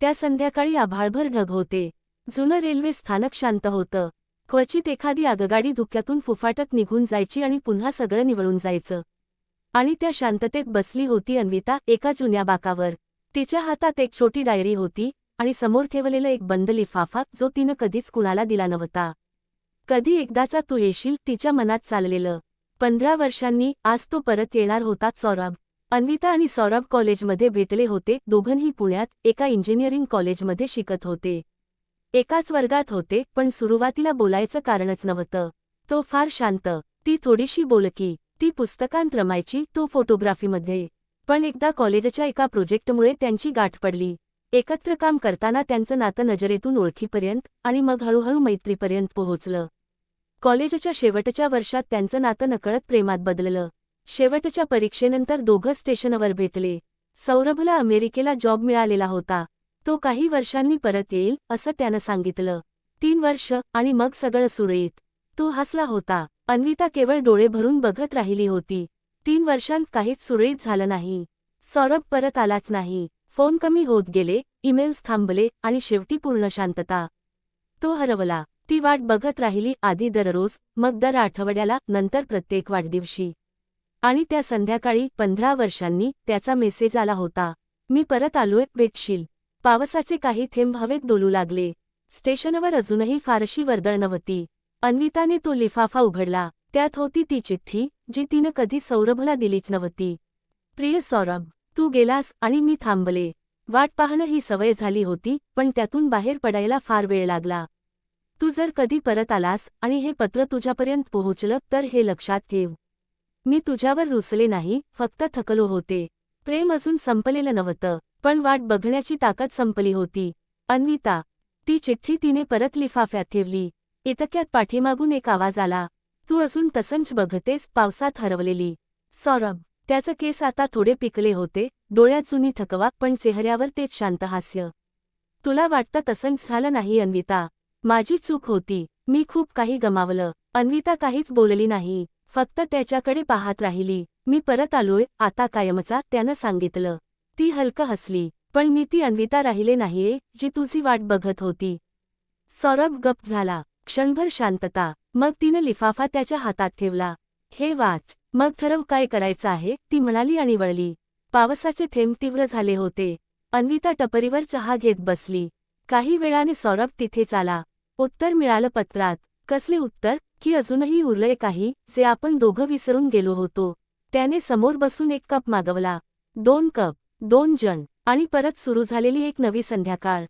त्या संध्याकाळी आभाळभर ढग होते. जुनं रेल्वे स्थानक शांत होतं. क्वचित एखादी आगगाडी धुक्यातून फुफाटत निघून जायची आणि पुन्हा सगळं निवळून जायचं. आणि त्या शांततेत बसली होती अन्विता एका जुन्या बाकावर. तिच्या हातात एक छोटी डायरी होती आणि समोर ठेवलेलं एक बंद लिफाफा जो तिनं कधीच कुणाला दिला नव्हता. कधी एकदाचा तू येशील तिच्या मनात चाललेलं. पंधरा वर्षांनी आज तो परत येणार होता सौरभ. अन्विता आणि सौरभ कॉलेजमध्ये भेटले होते. दोघंही पुण्यात एका इंजिनिअरिंग कॉलेजमध्ये शिकत होते. एकाच वर्गात होते पण सुरुवातीला बोलायचं कारणच नव्हतं. तो फार शांत. ती थोडीशी बोलकी. ती पुस्तकांत रमायची तो फोटोग्राफीमध्ये. पण एकदा कॉलेजच्या एका प्रोजेक्टमुळे त्यांची गाठ पडली. एकत्र काम करताना त्यांचं नातं नजरेतून ओळखीपर्यंत आणि मग हळूहळू मैत्रीपर्यंत पोहोचलं. कॉलेजच्या शेवटच्या वर्षात त्यांचं नातं नकळत प्रेमात बदललं. शेवटच्या परीक्षेनंतर दोघं स्टेशनवर भेटले. सौरभला अमेरिकेला जॉब मिळालेला होता. तो काही वर्षांनी परत येईल असं त्यानं सांगितलं. तीन वर्ष आणि मग सगळं सुरळीत. तो हसला होता. अन्विता केवळ डोळे भरून बघत राहिली होती. तीन वर्षांत काहीच सुरळीत झालं नाही. सौरभ परत आलाच नाही. फोन कमी होत गेले ईमेल्स थांबले आणि शेवटी पूर्ण शांतता. तो हरवला. ती वाट बघत राहिली आधी दररोज मग दर आठवड्याला नंतर प्रत्येक वाढदिवशी. आणि त्या संध्याकाळी पंधरा वर्षांनी त्याचा मेसेज आला होता. मी परत आलोय भेटशील पावसाचे काही थेंब हवेत डोलू लागले. स्टेशनवर अजूनही फारशी वर्दळ नव्हती. अन्विताने तो लिफाफा उघडला. त्यात होती ती चिठ्ठी जी तिनं कधी सौरभला दिलीच नव्हती. प्रिय सौरभ तू गेलास आणि मी थांबले. वाट पाहणं ही सवय झाली होती पण त्यातून बाहेर पडायला फार वेळ लागला. तू जर कधी परत आलास आणि हे पत्र तुझ्यापर्यंत पोहोचलं तर हे लक्षात ठेव. मी तुझ्यावर रुसले नाही फक्त थकलो होते. प्रेम अजून संपलेलं नव्हतं पण वाट बघण्याची ताकद संपली होती. अन्विता ती चिठ्ठी तिने परत लिफाफ्यात ठेवली. इतक्यात पाठीमागून एक आवाज आला. तू अजून तसंच बघतेस पावसात हरवलेली. सौरभ त्याचं केस आता थोडे पिकले होते डोळ्यात जुनी थकवा पण चेहऱ्यावर तेच शांत हास्य. तुला वाटतं तसंच झालं नाही अन्विता. माझी चूक होती. मी खूप काही गमावलं. अन्विता काहीच बोलली नाही. फक्त त्याच्याकडे पाहत राहिली. मी परत आलोय आता कायमचा त्यानं सांगितलं. ती हलकं हसली. पण मी ती अन्विता राहिले नाहीये जी तुझी वाट बघत होती. सौरभ गप झाला. क्षणभर शांतता. मग तिनं लिफाफा त्याच्या हातात ठेवला. हे वाच. मग ठरव काय करायचं आहे? ती म्हणाली आणि वळली. पावसाचे थेंब तीव्र झाले होते. अन्विता टपरीवर चहा घेत बसली. काही वेळाने सौरभ तिथेच आला. उत्तर मिळालं पत्रात. कसले उत्तर की अजूनही उरलंय काही जे आपण दोघं विसरून गेलो होतो. त्याने समोर बसून एक कप मागवला. दोन कप दोन जण आणि परत सुरू झालेली एक नवी संध्याकाळ.